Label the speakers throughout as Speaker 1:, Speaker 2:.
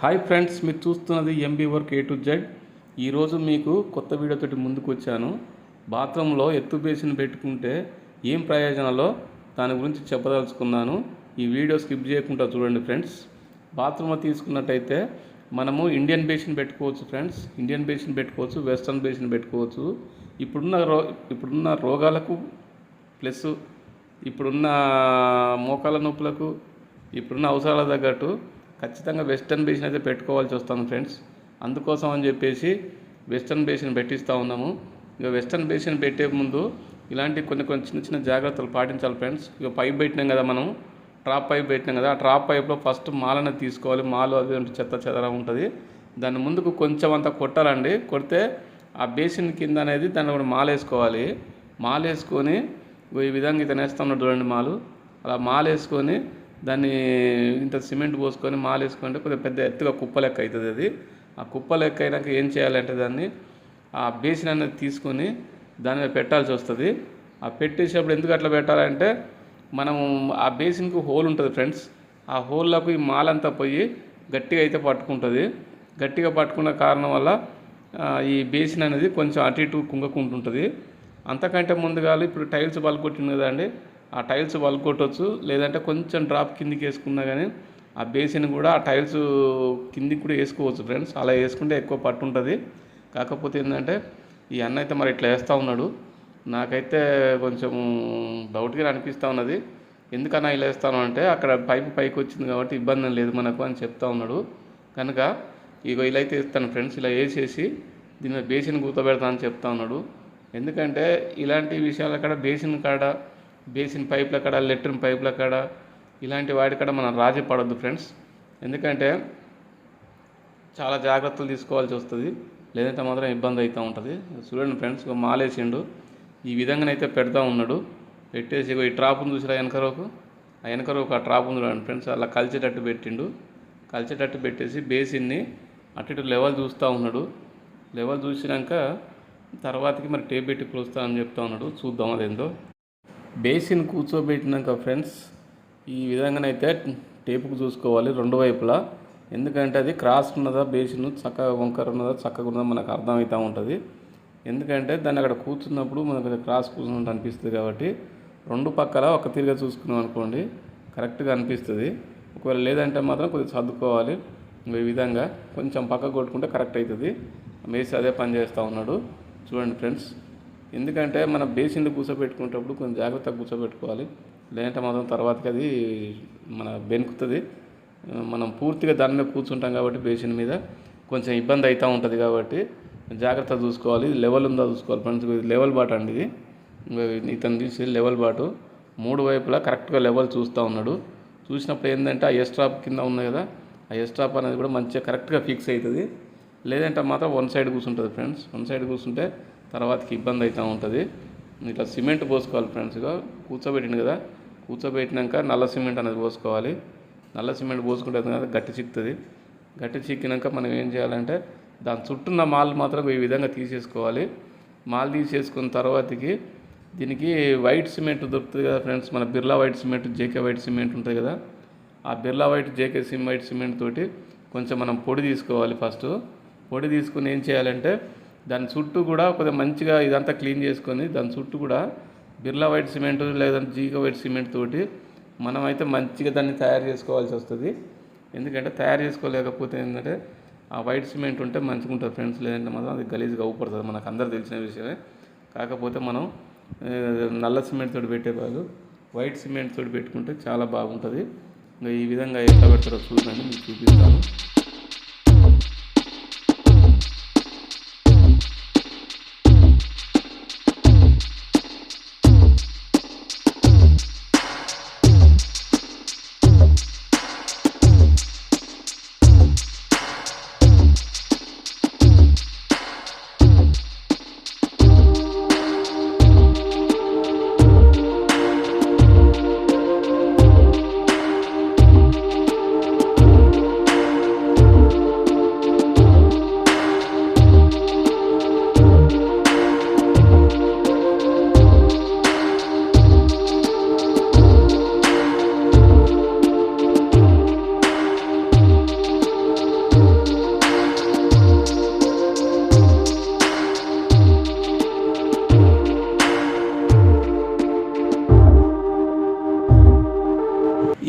Speaker 1: Hi friends మీరు చూస్తున్నది MB work A to Z ఈరోజు మీకు కొత్త వీడియోతోటి ముందుకు వచ్చాను. బాత్రూంలో ఎత్తు బేసిన్ పెట్టుకుంటే ఏం ప్రయోజనాలో దాని గురించి చెప్పదలుచుకున్నాను. ఈ వీడియో స్కిప్ చేయకుండా చూడండి ఫ్రెండ్స్. బాత్రూంలో తీసుకున్నట్టయితే మనము ఇండియన్ బేసిన్ పెట్టుకోవచ్చు ఫ్రెండ్స్. ఇండియన్ బేసిన్ పెట్టుకోవచ్చు వెస్ట్రన్ బేసిన్ పెట్టుకోవచ్చు. ఇప్పుడున్న రో ఇప్పుడున్న రోగాలకు ప్లస్ ఇప్పుడున్న మోకాల నొప్పులకు ఇప్పుడున్న అవసరాల తగ్గట్టు ఖచ్చితంగా వెస్టర్న్ బేసిన్ అయితే పెట్టుకోవాల్సి వస్తుంది ఫ్రెండ్స్. అందుకోసం అని చెప్పేసి వెస్టర్న్ బేసిన్ పెట్టిస్తూ ఉన్నాము. ఇక వెస్టర్న్ బేసిన్ పెట్టే ముందు ఇలాంటి కొన్ని కొన్ని చిన్న చిన్న జాగ్రత్తలు పాటించాలి ఫ్రెండ్స్. ఇక పైప్ పెట్టినాం కదా మనం ట్రాప్ పైప్ పెట్టినాం కదా. ఆ ట్రాప్ పైప్లో ఫస్ట్ మాలను తీసుకోవాలి. మాలు అది చెత్త చెదర ఉంటుంది. దాన్ని ముందుకు కొంచెం అంత కొట్టాలండి. కొడితే ఆ బేసిన్ కింద అనేది దాన్ని కూడా మాలేసుకోవాలి. మాలేసుకొని ఈ విధంగా ఇతను వేస్తా ఉన్నాడు చూడండి మాలు. అలా మాలేసుకొని దాన్ని ఇంత సిమెంట్ పోసుకొని మాలేసుకుంటే కొద్దిగా పెద్ద ఎత్తుగా కుప్ప లెక్క అవుతుంది అది. ఆ కుప్ప లెక్క అయినాక ఏం చేయాలంటే దాన్ని ఆ బేసిన్ అనేది తీసుకొని దాని మీద పెట్టాల్సి వస్తుంది. ఆ పెట్టేసేటప్పుడు ఎందుకు అట్లా పెట్టాలంటే మనం ఆ బేసిన్కి హోల్ ఉంటుంది ఫ్రెండ్స్. ఆ హోల్లోకి ఈ మాలంతా పోయి గట్టిగా అయితే పట్టుకుంటుంది. గట్టిగా పట్టుకున్న కారణం వల్ల ఈ బేసిన్ అనేది కొంచెం అటు ఇటు కుంగకుంటుంటుంది. అంతకంటే ముందుగా ఇప్పుడు టైల్స్ పలుకొట్టింది కదండి ఆ టైల్స్ పలుకొట్టవచ్చు లేదంటే కొంచెం డ్రాప్ కిందికి వేసుకున్నా కానీ ఆ బేసిన్ కూడా ఆ టైల్స్ కిందికి కూడా వేసుకోవచ్చు ఫ్రెండ్స్. అలా వేసుకుంటే ఎక్కువ పట్టు ఉంటుంది. కాకపోతే ఏంటంటే ఈ అన్న అయితే మరి ఇట్లా వేస్తూ ఉన్నాడు. నాకైతే కొంచెం డౌట్గా అనిపిస్తూ ఉన్నది. ఎందుకన్నా ఇలా వేస్తాను అంటే అక్కడ పైపు పైకి వచ్చింది కాబట్టి ఇబ్బంది లేదు మనకు అని చెప్తా ఉన్నాడు. కనుక ఇగో ఇలా అయితే ఇస్తాను ఫ్రెండ్స్. ఇలా వేసేసి దీని మీద బేసిన్ కూతబెడతా అని చెప్తా ఉన్నాడు. ఎందుకంటే ఇలాంటి విషయాల కాడ బేసిన్ కాడ బేసిన్ పైప్ల కాడ లెట్రిన్ పైప్ల కాడ ఇలాంటి వాటి కాడ మనం రాజీ పడొద్దు ఫ్రెండ్స్ ఎందుకంటే చాలా జాగ్రత్తలు తీసుకోవాల్సి వస్తుంది. లేదంటే మాత్రం ఇబ్బంది అవుతూ ఉంటుంది. చూడండి ఫ్రెండ్స్ ఇక మాలేసిండు. ఈ విధంగానైతే పెడతా ఉన్నాడు. పెట్టేసి ఈ ట్రాప్ను చూసిరా వెనకరోకు ఆ వెనకరోకు ఆ ట్రాప్ ఉంది చూడండి ఫ్రెండ్స్ అలా కలిచేటట్టు పెట్టిండు. కలిచేటట్టు పెట్టేసి బేసిన్ని అటు ఇటు లెవెల్ చూస్తూ ఉన్నాడు. లెవెల్ చూసినాక తర్వాతకి మరి టేప్ పెట్టి కొలుస్తానని చెప్తా ఉన్నాడు. చూద్దాం అదేందో. బేసిన్ కూర్చోబెట్టినాక ఫ్రెండ్స్ ఈ విధంగానైతే టేపుకు చూసుకోవాలి రెండు వైపులా. ఎందుకంటే అది క్రాస్ ఉన్నదా బేసిన్ చక్కగా వంకర ఉన్నదా చక్కగా ఉన్నదా మనకు అర్థమవుతూ ఉంటుంది. ఎందుకంటే దాన్ని అక్కడ కూర్చున్నప్పుడు మనకు క్రాస్ కూర్చున్నట్టు అనిపిస్తుంది కాబట్టి రెండు పక్కల ఒక తీరుగా చూసుకున్నాం అనుకోండి కరెక్ట్గా అనిపిస్తుంది. ఒకవేళ లేదంటే మాత్రం కొద్దిగా సర్దుకోవాలి. ఈ విధంగా కొంచెం పక్క కొట్టుకుంటే కరెక్ట్ అవుతుంది. మేసి అదే పని చేస్తూ ఉన్నాడు. చూడండి ఫ్రెండ్స్. ఎందుకంటే మన బేసిన్లు కూర్చోబెట్టుకునేటప్పుడు కొంచెం జాగ్రత్తగా కూర్చోబెట్టుకోవాలి. లేదంటే మాత్రం తర్వాతకి అది మన బెనుకుతుంది. మనం పూర్తిగా దాని మీద కూర్చుంటాం కాబట్టి బేసిన్ మీద కొంచెం ఇబ్బంది అవుతూ ఉంటుంది కాబట్టి జాగ్రత్త చూసుకోవాలి. లెవెల్ ఉందా చూసుకోవాలి ఫ్రెండ్స్ ఇది లెవెల్ బాట అండి ఇది. ఇతను తీసి లెవెల్ బాటు మూడు వైపులా కరెక్ట్గా లెవెల్ చూస్తూ ఉన్నాడు. చూసినప్పుడు ఏంటంటే ఆ ఎస్ట్రాప్ కింద ఉంది కదా ఆ ఎస్ట్రాప్ అనేది కూడా మంచిగా కరెక్ట్గా ఫిక్స్ అవుతుంది లేదంటే మాత్రం వన్ సైడ్ కూర్చుంటుంది ఫ్రెండ్స్ వన్ సైడ్ కూర్చుంటే తర్వాతకి ఇబ్బంది అవుతూ ఉంటుంది. ఇట్లా సిమెంట్ పోసుకోవాలి ఫ్రెండ్స్గా కూర్చోబెట్టింది కదా. కూర్చోబెట్టినాక నల్ల సిమెంట్ అనేది పోసుకోవాలి. నల్ల సిమెంట్ పోసుకుంటే కదా గట్టి చిక్కుతుంది. గట్టి చిక్కినాక మనం ఏం చేయాలంటే దాని చుట్టూన్న మాల్ మాత్రం ఈ విధంగా తీసేసుకోవాలి. మాల్ తీసేసుకున్న తర్వాతకి దీనికి వైట్ సిమెంట్ దొరుకుతుంది కదా ఫ్రెండ్స్. మన Birla white cement JK white cement ఉంటుంది కదా. ఆ బిర్లా వైట్ జేకే సిమ్ వైట్ సిమెంట్ తోటి కొంచెం మనం పొడి తీసుకోవాలి ఫస్ట్. పొడి తీసుకుని ఏం చేయాలంటే దాని చుట్టూ కూడా కొద్దిగా మంచిగా ఇదంతా క్లీన్ చేసుకొని దాని చుట్టూ కూడా బిర్లా వైట్ సిమెంట్ లేదంటే జీకా వైట్ సిమెంట్ తోటి మనమైతే మంచిగా దాన్ని తయారు చేసుకోవాల్సి వస్తుంది. ఎందుకంటే తయారు చేసుకోలేకపోతే ఏంటంటే ఆ వైట్ సిమెంట్ ఉంటే మంచిగా ఉంటుంది ఫ్రెండ్స్. లేదంటే మాత్రం అది గలీజ్గా అవుపడుతుంది మనకు అందరు తెలిసిన విషయమే. కాకపోతే మనం నల్ల సిమెంట్ తోటి పెట్టే బదులు వైట్ సిమెంట్ తోటి పెట్టుకుంటే చాలా బాగుంటుంది. ఇంకా ఈ విధంగా ఎట్లా పెడతారో చూడండి మీకు చూపిస్తాను.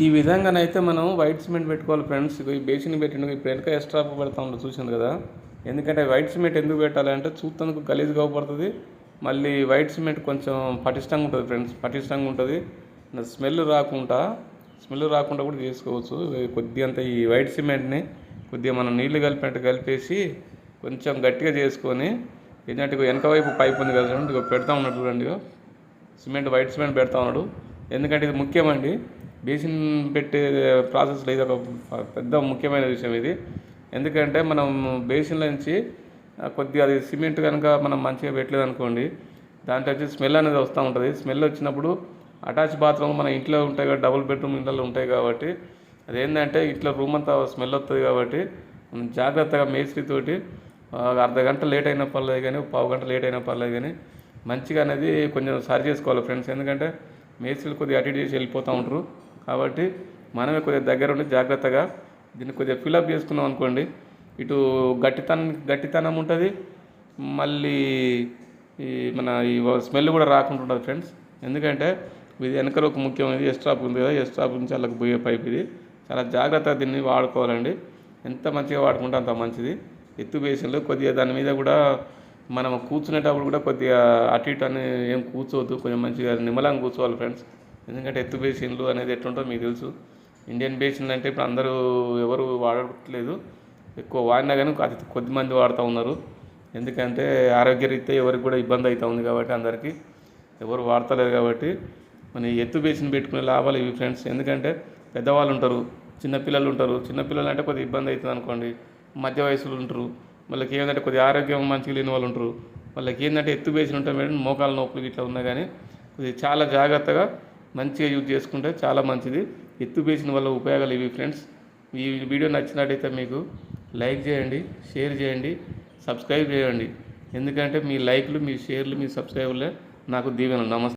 Speaker 1: ఈ విధంగానైతే మనం వైట్ సిమెంట్ పెట్టుకోవాలి ఫ్రెండ్స్. ఈ బేసిన్ పెట్టిన ఇప్పుడు వెనక ఎక్స్ట్రా పెడతా ఉండదు చూసింది కదా. ఎందుకంటే వైట్ సిమెంట్ ఎందుకు పెట్టాలి అంటే చూస్తానికి గలీజ్గా పడుతుంది. మళ్ళీ వైట్ సిమెంట్ కొంచెం పటిష్టంగా ఉంటుంది ఫ్రెండ్స్ పటిష్టంగా ఉంటుంది. స్మెల్ రాకుండా స్మెల్ రాకుండా కూడా చేసుకోవచ్చు. కొద్దిగా అంత ఈ వైట్ సిమెంట్ని కొద్దిగా మనం నీళ్ళు కలిపినట్టు కలిపేసి కొంచెం గట్టిగా చేసుకొని ఏంటంటే వెనక వైపు పైప్ ఉంది కదా చూడండి పెడతా ఉన్నాడు చూడండి సిమెంట్ వైట్ సిమెంట్ పెడతా ఉన్నాడు. ఎందుకంటే ఇది ముఖ్యమండి. బేసిన్ పెట్టే ప్రాసెస్లో ఇది ఒక పెద్ద ముఖ్యమైన విషయం ఇది. ఎందుకంటే మనం బేసిన్లో నుంచి కొద్దిగా అది సిమెంట్ కనుక మనం మంచిగా పెట్టలేదు అనుకోండి దాంట్లో వచ్చి స్మెల్ అనేది వస్తూ ఉంటుంది. స్మెల్ వచ్చినప్పుడు అటాచ్ బాత్రూమ్ మన ఇంట్లో ఉంటాయి కాబట్టి డబుల్ బెడ్రూమ్ ఇళ్ళలో ఉంటాయి కాబట్టి అదేంటంటే ఇంట్లో రూమ్ అంతా స్మెల్ వస్తుంది కాబట్టి మనం జాగ్రత్తగా మేస్త్రితోటి అర్ధ గంట లేట్ అయినా పర్లేదు కానీ పావు గంట లేట్ అయినా పర్లేదు కానీ మంచిగా అనేది కొంచెం సరి చేసుకోవాలి ఫ్రెండ్స్. ఎందుకంటే మేస్త్రీలు కొద్దిగా అటు ఇటు చేసి వెళ్ళిపోతూ ఉంటారు. కాబట్టి మనమే కొద్దిగా దగ్గర ఉండి జాగ్రత్తగా దీన్ని కొద్దిగా ఫిలప్ చేసుకున్నాం అనుకోండి. ఇటు గట్టితనం గట్టితనం ఉంటుంది. మళ్ళీ ఈ మన ఈ స్మెల్ కూడా రాకుండా ఉంటుంది ఫ్రెండ్స్. ఎందుకంటే ఇది వెనకలో ఒక ముఖ్యమైనది ఎస్ట్రాప్ ఉంది కదా ఎస్ట్రాప్ నుంచి వాళ్ళకి పోయే పైప్ ఇది. చాలా జాగ్రత్తగా దీన్ని వాడుకోవాలండి. ఎంత మంచిగా వాడుకుంటే అంత మంచిది. ఎత్తు బేసిన్లో కొద్దిగా దాని మీద కూడా మనం కూర్చునేటప్పుడు కూడా కొద్దిగా అటు ఇటు అని ఏం కూర్చోవద్దు కొంచెం మంచిగా నిమ్మలంగా కూర్చోవాలి ఫ్రెండ్స్ ఎందుకంటే ఎత్తు బేసిన్లు అనేది ఎట్లుంటుందో మీకు తెలుసు. ఇండియన్ బేసిన్లు అంటే ఇప్పుడు అందరూ ఎవరు వాడట్లేదు. ఎక్కువ వాడినా కానీ అతి కొద్ది మంది వాడుతూ ఉన్నారు. ఎందుకంటే ఆరోగ్యరీత్యా ఎవరికి కూడా ఇబ్బంది అవుతూ ఉంది కాబట్టి అందరికీ. ఎవరు వాడతలేరు కాబట్టి. మన ఎత్తు బేసిన్ పెట్టుకునే లాభాలు ఇవి ఫ్రెండ్స్ ఎందుకంటే పెద్దవాళ్ళు ఉంటారు చిన్నపిల్లలు ఉంటారు. చిన్నపిల్లలు అంటే కొద్దిగా ఇబ్బంది అవుతుంది అనుకోండి. మధ్య వయసులో ఉంటారు. వాళ్ళకి ఏంటంటే కొద్దిగా ఆరోగ్యం మంచిగా లేని వాళ్ళు ఉంటారు. వాళ్ళకి ఏంటంటే ఎత్తు బేసిన్ ఉంటాయి మేడం మోకాల నొప్పులు ఇట్లా ఉన్నా కానీ కొద్దిగా చాలా జాగ్రత్తగా మంచిగా యూజ్ చేసుకుంటే చాలా మంచిది. ఎత్తు బేసిన వల్ల ఉపయోగాలు ఇవి ఫ్రెండ్స్. ఈ వీడియో నచ్చినట్టయితే మీకు లైక్ చేయండి షేర్ చేయండి సబ్స్క్రైబ్ చేయండి. ఎందుకంటే మీ లైక్లు మీ షేర్లు మీ సబ్స్క్రైబర్లే నాకు దీవెనలు. నమస్తే.